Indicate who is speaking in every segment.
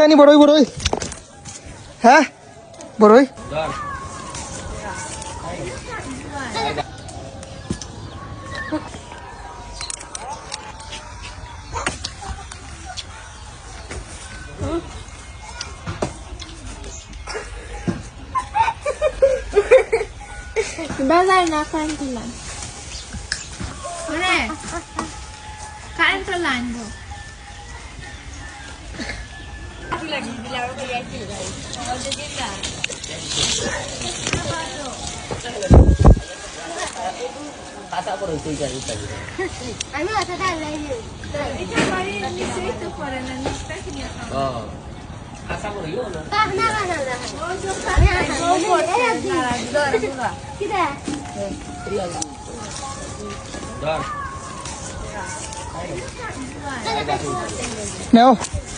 Speaker 1: জানি বড়ই বড়ই হ্যাঁ বড়ই
Speaker 2: Dala na kain lang. Mare. Kain ka lang mo. আমি আটা ডালাই নি এটা বাড়ি নিশ্চয়ই তো করে না নিশ্চয়ই কিনে কাহ না না না না ও তো কানে ও বড় কি রে
Speaker 1: নেও বড়ই খাই জানি বড়ই বড়ই হ্যাঁ বড়ই হ্যাঁ এই খাইতে নিবে বড়ই তোমরা হ্যাঁ
Speaker 2: কাহনা কা করে দিব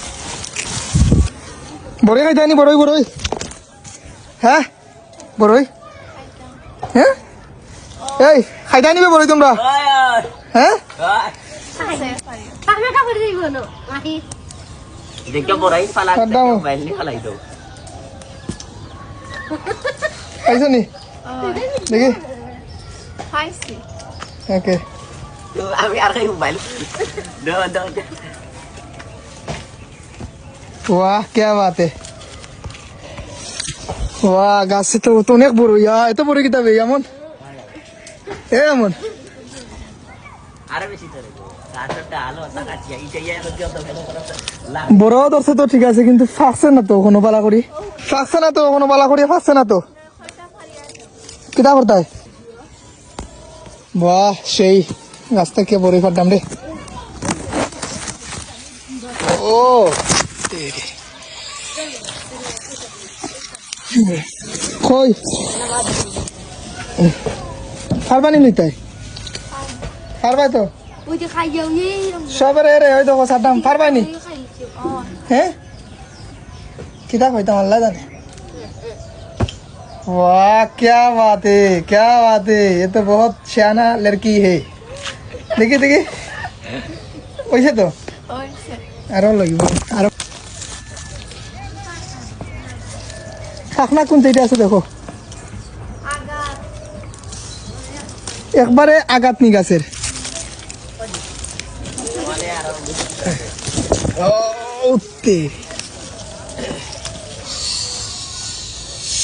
Speaker 2: না মাহি
Speaker 3: দেখো বড়াই ফালা
Speaker 1: Kadang.
Speaker 3: মোবাইল নি ফালাই দাও।
Speaker 1: খাইছো নি? দেখি।
Speaker 2: খাইছি।
Speaker 1: ওকে
Speaker 3: আমি আর খাই মোবাইল।
Speaker 1: वाह क्या बात है वाह গাছ তো তো অনেক বড় ইয়া এত বড় কিতাব এমন এ এমন
Speaker 3: আরে বেশি ধরে কাঁচটা আলো তাকাচ্ছি এইটা ইয়া যত ভালো করে লাভ
Speaker 1: বড় ধরছে তো ঠিক আছে কিন্তু ফাঁকছে না তো কোনো পালা করি ফাঁকছে না তো কোনো পালা করি ফাঁকছে না তো কিতা করতে বাহ সেই গাছ থেকে বড়ি ফাটাম রে ও তেরে। কই ফারবানি লইতাই ফারবাই তো
Speaker 2: ওই যে খাইও নি
Speaker 1: সবের রে ওই দেখো সাদ্দাম ফারবানি
Speaker 2: খাইছি ও
Speaker 1: हैं कितना कहता हूँ अल्लाह जाने वाह क्या बात है क्या बात है ये तो बहुत सियाना लड़की है देखिए देखिए वैसे तो
Speaker 2: ওইছে
Speaker 1: আরো লাগিব শাকনা কোন চাইতে আছে দেখো? একবারে আগাত নি গাছের।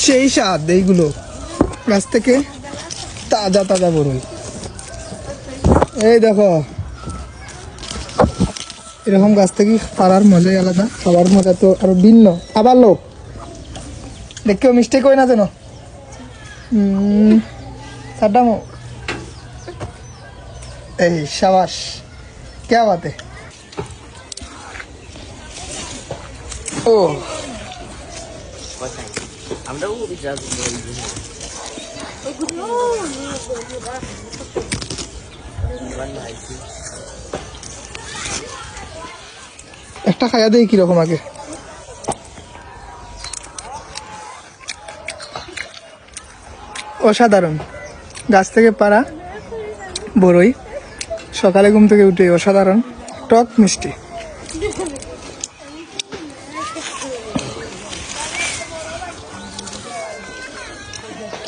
Speaker 1: সেই স্বাদ এইগুলো। গাছ থেকে তাজা তাজা বড়ই এই দেখো। এরকম গাছ থেকে পাড়ার মজাই আলাদা খাবার মজা তো আরও ভিন্ন। আবার লোক। দেখেও মিস্টেক হয় না যেন হুম সাড্ডামো এই শাবাশ क्या बात है ও
Speaker 3: কোথায় আমরাও বিচার
Speaker 1: একটা খাইয়া দেই কিরকম আগে অসাধারণ। গাছ থেকে পারা বড়ই সকালে ঘুম থেকে উঠে অসাধারণ। টক মিষ্টি।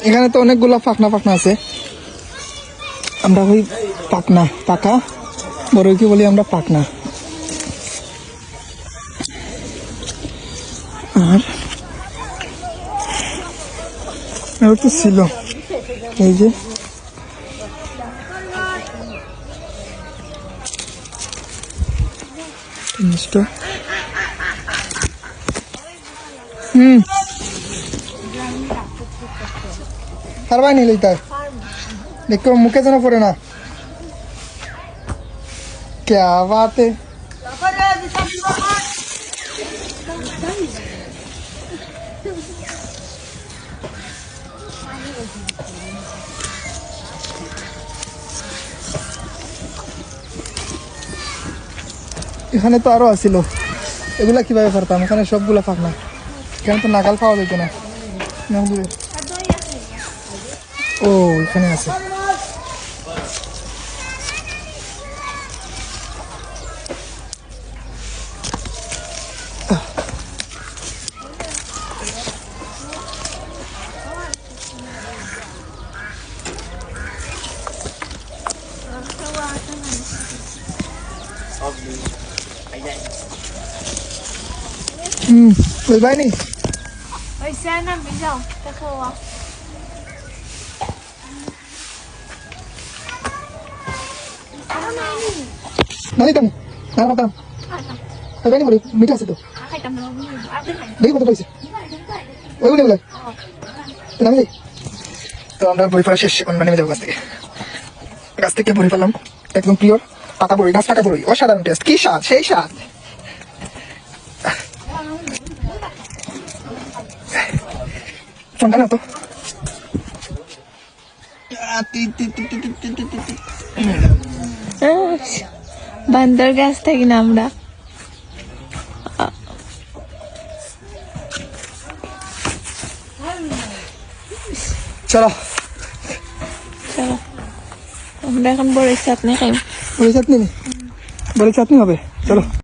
Speaker 1: এখানে তো অনেকগুলো পাখনা পাকনা আছে। আমরা ওই পাকনা পাকা বড়ই কি বলি আমরা আর আর তো ছিল। এই যে জিনিসটা হুম পারবাই নিলেই তাই দেখো মুখে যেন পড়ে না क्या बात है এখানে তো আরও আসিল এগুলা কীভাবে পারতাম এখানে সবগুলা ফাঁক না। এখানে তো নাগাল পাওয়া যেত না। ও, এখানে আছে। হুম বুঝবাই নি
Speaker 2: ওই স্যানা মিজাও দেখো
Speaker 1: নানি তুমি না পাতাম বুঝবাই নি বলি মিঠা আছে তো দেখি কত পাইছে ওই বলে বলে নামি যাই তো আমরা বই পড়া শেষ এখন নেমে যাব গাছ থেকে। গাছ থেকে বই পেলাম। একদম পিওর পাতা বড়ি গাছ পাকা বড়ি। অসাধারণ টেস্ট কি স্বাদ সেই স্বাদ। ফোনটা না তো
Speaker 2: বান্দর গাছ থাকি না আমরা
Speaker 1: চলো
Speaker 2: চলো আমরা এখন বড় চাটনি খাই
Speaker 1: বড়ি চাটনি বড়ি চাটনি হবে চলো